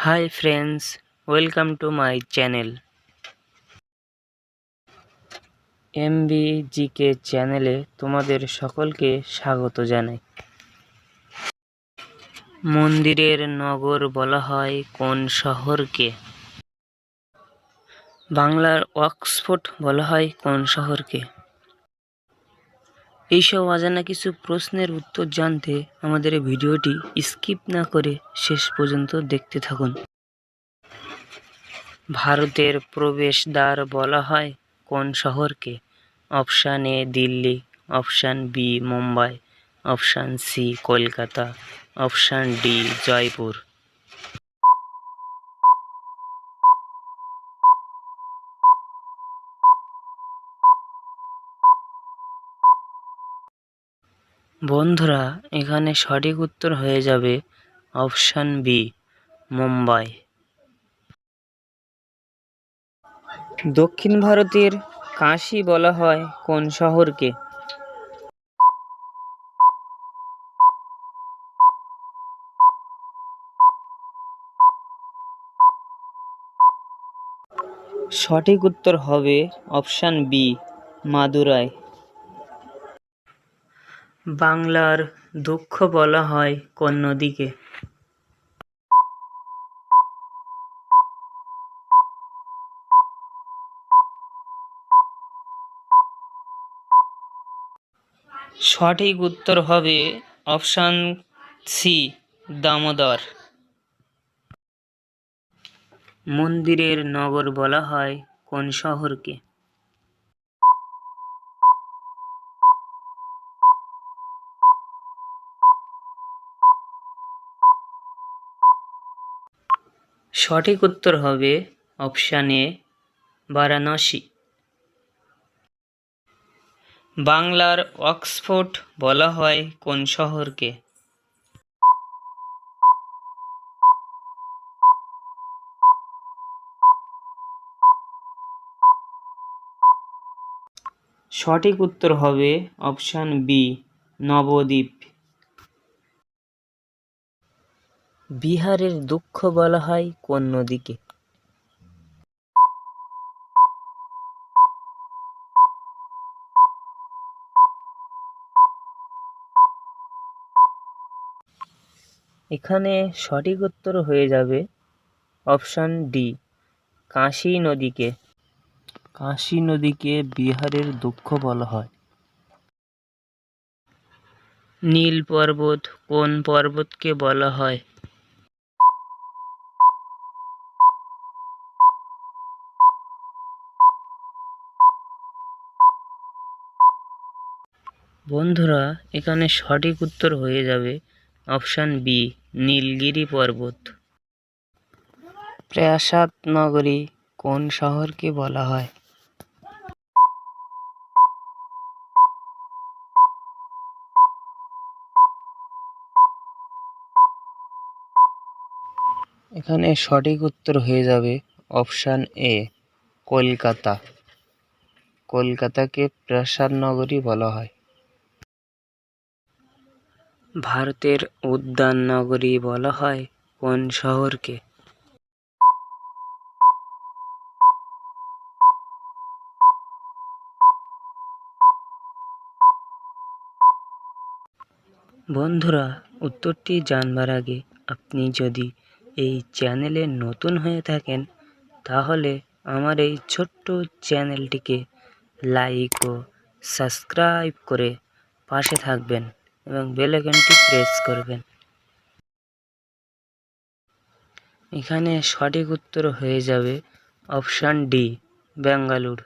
Hi friends welcome to my channel MBGK চ্যানেলে তোমাদের সকলকে স্বাগত জানাই। মন্দিরের নগর বলা হয় কোন শহরকে? বাংলার অক্সফোর্ড বলা হয় কোন শহরকে? এইসব অজানা কিছু প্রশ্নের উত্তর জানতে আমাদের এই ভিডিওটি স্কিপ না করে শেষ পর্যন্ত দেখতে থাকুন। ভারতের প্রবেশদ্বার বলা হয় কোন শহরকে? Option A Delhi, option B Mumbai, option C Kolkata, option D Jaipur. বন্ধুরা, এখানে সঠিক উত্তর হয়ে যাবে অপশান বি মুম্বাই। দক্ষিণ ভারতের কাশি বলা হয় কোন শহরকে? সঠিক উত্তর হবে অপশান বি মাদুরাই। বাংলার দুঃখ বলা হয় কোন নদীকে। সঠিক উত্তর হবে অপশান সি, দামোদর। মন্দিরের নগর বলা হয় কোন শহরকে। সঠিক উত্তর হবে অপশান এ, বারাণসী। বাংলার অক্সফোর্ড বলা হয় কোন শহরকে? সঠিক উত্তর হবে অপশান বি, নবদ্বীপ। বিহারের দুঃখ বলা হয় কোন নদীকে? এখানে সঠিক উত্তর হয়ে যাবে অপশান ডি কাশি নদীকে। কাশি নদীকে বিহারের দুঃখ বলা হয়। নীল পর্বত কোন পর্বতকে বলা হয়? বন্ধুরা, এখানে সঠিক উত্তর হয়ে যাবে অপশান বি, নীলগিরি পর্বত। প্রাসাদ নগরী কোন শহরকে বলা হয়? এখানে সঠিক উত্তর হয়ে যাবে অপশান এ, কলকাতা। কলকাতাকে প্রাসাদ নগরী বলা হয়। ভারতের উদ্যান নগরী বলা হয় কোন শহরকে? বন্ধুরা, উত্তরটি জানবার আগে আপনি যদি এই চ্যানেলে নতুন হয়ে থাকেন, তাহলে আমার এই ছোট্ট চ্যানেলটিকে লাইক ও সাবস্ক্রাইব করে পাশে থাকবেন। এবং বেল আইকনটি প্রেস করবেন। এখানে সঠিক উত্তর হয়ে যাবে অপশান ডি ব্যাঙ্গালুর